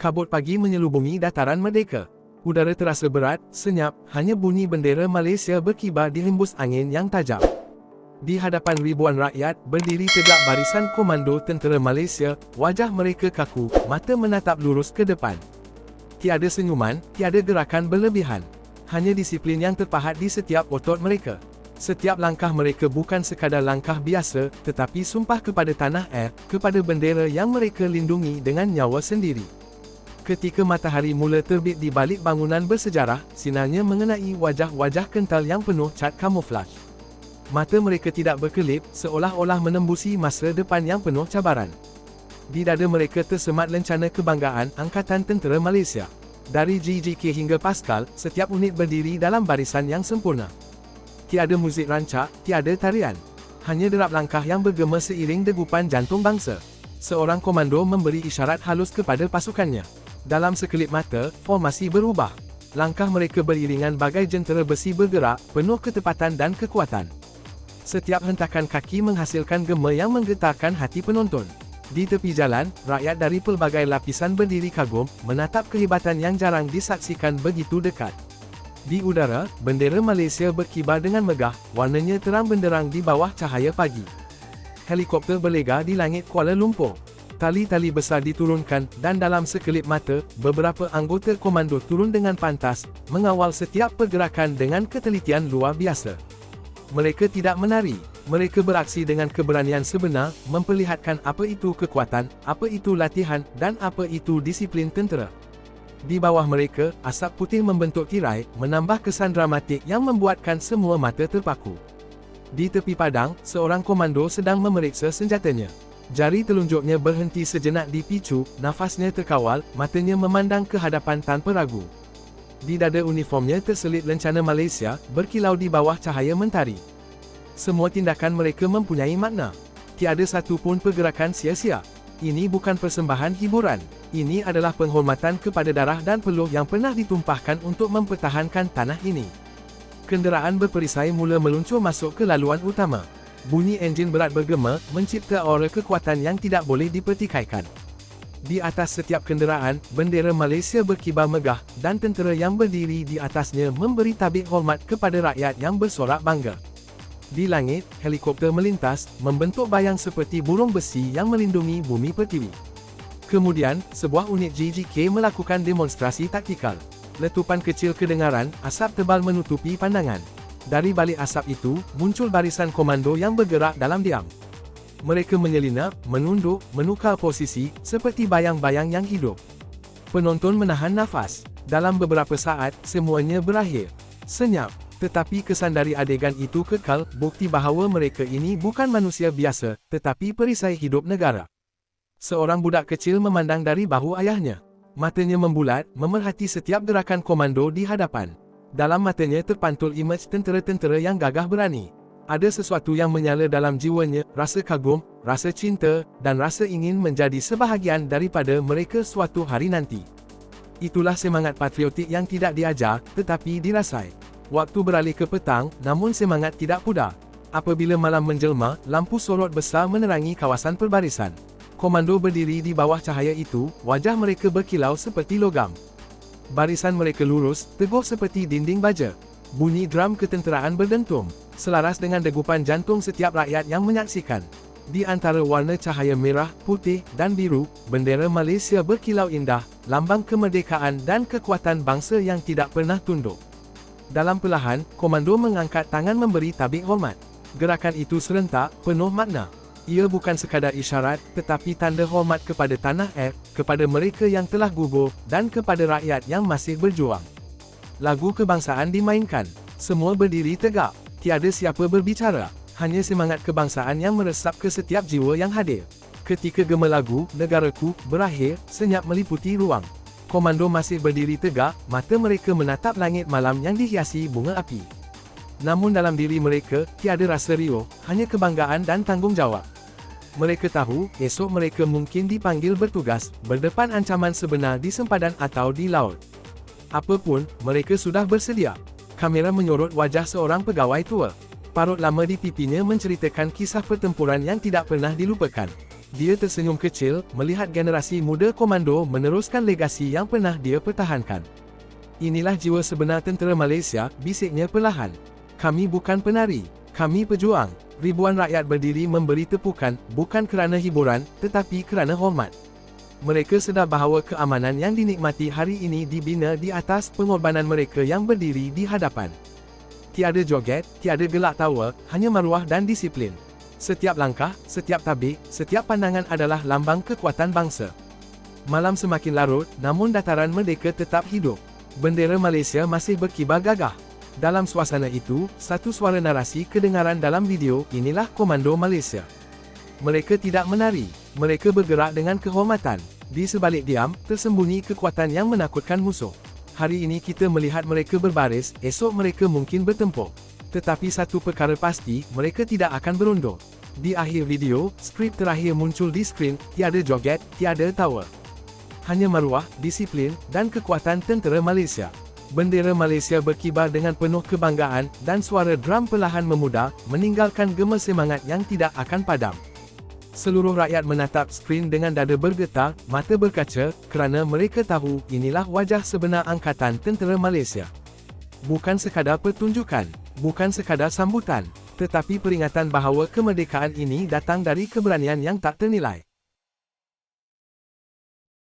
Kabut pagi menyelubungi dataran merdeka. Udara terasa berat, senyap, hanya bunyi bendera Malaysia berkibar dihembus angin yang tajam. Di hadapan ribuan rakyat, berdiri tegak barisan komando tentera Malaysia, wajah mereka kaku, mata menatap lurus ke depan. Tiada senyuman, tiada gerakan berlebihan. Hanya disiplin yang terpahat di setiap otot mereka. Setiap langkah mereka bukan sekadar langkah biasa, tetapi sumpah kepada tanah air, kepada bendera yang mereka lindungi dengan nyawa sendiri. Ketika matahari mula terbit di balik bangunan bersejarah, sinarnya mengenai wajah-wajah kental yang penuh cat kamuflaj. Mata mereka tidak berkelip, seolah-olah menembusi masa depan yang penuh cabaran. Di dada mereka tersemat lencana kebanggaan Angkatan Tentera Malaysia. Dari GGK hingga Pascal, setiap unit berdiri dalam barisan yang sempurna. Tiada muzik rancak, tiada tarian. Hanya derap langkah yang bergema seiring degupan jantung bangsa. Seorang komando memberi isyarat halus kepada pasukannya. Dalam sekelip mata, formasi berubah. Langkah mereka beriringan bagai jentera besi bergerak, penuh ketepatan dan kekuatan. Setiap hentakan kaki menghasilkan gema yang menggetarkan hati penonton. Di tepi jalan, rakyat dari pelbagai lapisan berdiri kagum, menatap kehebatan yang jarang disaksikan begitu dekat. Di udara, bendera Malaysia berkibar dengan megah, warnanya terang benderang di bawah cahaya pagi. Helikopter berlega di langit Kuala Lumpur. Tali-tali besar diturunkan, dan dalam sekelip mata, beberapa anggota komando turun dengan pantas, mengawal setiap pergerakan dengan ketelitian luar biasa. Mereka tidak menari, mereka beraksi dengan keberanian sebenar, memperlihatkan apa itu kekuatan, apa itu latihan, dan apa itu disiplin tentera. Di bawah mereka, asap putih membentuk tirai, menambah kesan dramatik yang membuatkan semua mata terpaku. Di tepi padang, seorang komando sedang memeriksa senjatanya. Jari telunjuknya berhenti sejenak di picu, nafasnya terkawal, matanya memandang ke hadapan tanpa ragu. Di dada uniformnya terselit lencana Malaysia, berkilau di bawah cahaya mentari. Semua tindakan mereka mempunyai makna. Tiada satu pun pergerakan sia-sia. Ini bukan persembahan hiburan. Ini adalah penghormatan kepada darah dan peluh yang pernah ditumpahkan untuk mempertahankan tanah ini. Kenderaan berperisai mula meluncur masuk ke laluan utama. Bunyi enjin berat bergema, mencipta aura kekuatan yang tidak boleh dipertikaikan. Di atas setiap kenderaan, bendera Malaysia berkibar megah, dan tentera yang berdiri di atasnya memberi tabik hormat kepada rakyat yang bersorak bangga. Di langit, helikopter melintas, membentuk bayang seperti burung besi yang melindungi bumi pertiwi. Kemudian, sebuah unit GGK melakukan demonstrasi taktikal. Letupan kecil kedengaran, asap tebal menutupi pandangan. Dari balik asap itu, muncul barisan komando yang bergerak dalam diam. Mereka menyelinap, menunduk, menukar posisi, seperti bayang-bayang yang hidup. Penonton menahan nafas. Dalam beberapa saat, semuanya berakhir. Senyap. Tetapi kesan dari adegan itu kekal, bukti bahawa mereka ini bukan manusia biasa, tetapi perisai hidup negara. Seorang budak kecil memandang dari bahu ayahnya. Matanya membulat, memerhati setiap gerakan komando di hadapan. Dalam matanya terpantul imej tentera-tentera yang gagah berani. Ada sesuatu yang menyala dalam jiwanya, rasa kagum, rasa cinta, dan rasa ingin menjadi sebahagian daripada mereka suatu hari nanti. Itulah semangat patriotik yang tidak diajar, tetapi dirasai. Waktu beralih ke petang, namun semangat tidak pudar. Apabila malam menjelma, lampu sorot besar menerangi kawasan perbarisan. Komando berdiri di bawah cahaya itu, wajah mereka berkilau seperti logam. Barisan mereka lurus, teguh seperti dinding baja. Bunyi drum ketenteraan berdentum, selaras dengan degupan jantung setiap rakyat yang menyaksikan. Di antara warna cahaya merah, putih, dan biru, bendera Malaysia berkilau indah, lambang kemerdekaan dan kekuatan bangsa yang tidak pernah tunduk. Dalam perlahan, komando mengangkat tangan memberi tabik hormat. Gerakan itu serentak, penuh makna. Ia bukan sekadar isyarat, tetapi tanda hormat kepada tanah air, kepada mereka yang telah gugur, dan kepada rakyat yang masih berjuang. Lagu kebangsaan dimainkan. Semua berdiri tegak. Tiada siapa berbicara. Hanya semangat kebangsaan yang meresap ke setiap jiwa yang hadir. Ketika gema lagu, negaraku, berakhir, senyap meliputi ruang. Komando masih berdiri tegak, mata mereka menatap langit malam yang dihiasi bunga api. Namun dalam diri mereka, tiada rasa riuh, hanya kebanggaan dan tanggungjawab. Mereka tahu, esok mereka mungkin dipanggil bertugas, berdepan ancaman sebenar di sempadan atau di laut. Apapun, mereka sudah bersedia. Kamera menyorot wajah seorang pegawai tua. Parut lama di pipinya menceritakan kisah pertempuran yang tidak pernah dilupakan. Dia tersenyum kecil melihat generasi muda komando meneruskan legasi yang pernah dia pertahankan. Inilah jiwa sebenar tentera Malaysia, bisiknya perlahan. Kami bukan penari, kami pejuang. Ribuan rakyat berdiri memberi tepukan, bukan kerana hiburan, tetapi kerana hormat. Mereka sedar bahawa keamanan yang dinikmati hari ini dibina di atas pengorbanan mereka yang berdiri di hadapan. Tiada joget, tiada gelak tawa, hanya maruah dan disiplin. Setiap langkah, setiap tabik, setiap pandangan adalah lambang kekuatan bangsa. Malam semakin larut, namun dataran merdeka tetap hidup. Bendera Malaysia masih berkibar gagah. Dalam suasana itu, satu suara narasi kedengaran dalam video, inilah Komando Malaysia. Mereka tidak menari, mereka bergerak dengan kehormatan. Di sebalik diam, tersembunyi kekuatan yang menakutkan musuh. Hari ini kita melihat mereka berbaris, esok mereka mungkin bertempur. Tetapi satu perkara pasti, mereka tidak akan berundur. Di akhir video, skrip terakhir muncul di skrin, tiada joget, tiada tawa. Hanya maruah, disiplin, dan kekuatan tentera Malaysia. Bendera Malaysia berkibar dengan penuh kebanggaan, dan suara drum perlahan memudar, meninggalkan gema semangat yang tidak akan padam. Seluruh rakyat menatap skrin dengan dada bergetar, mata berkaca, kerana mereka tahu inilah wajah sebenar Angkatan Tentera Malaysia. Bukan sekadar pertunjukan, bukan sekadar sambutan, tetapi peringatan bahawa kemerdekaan ini datang dari keberanian yang tak ternilai.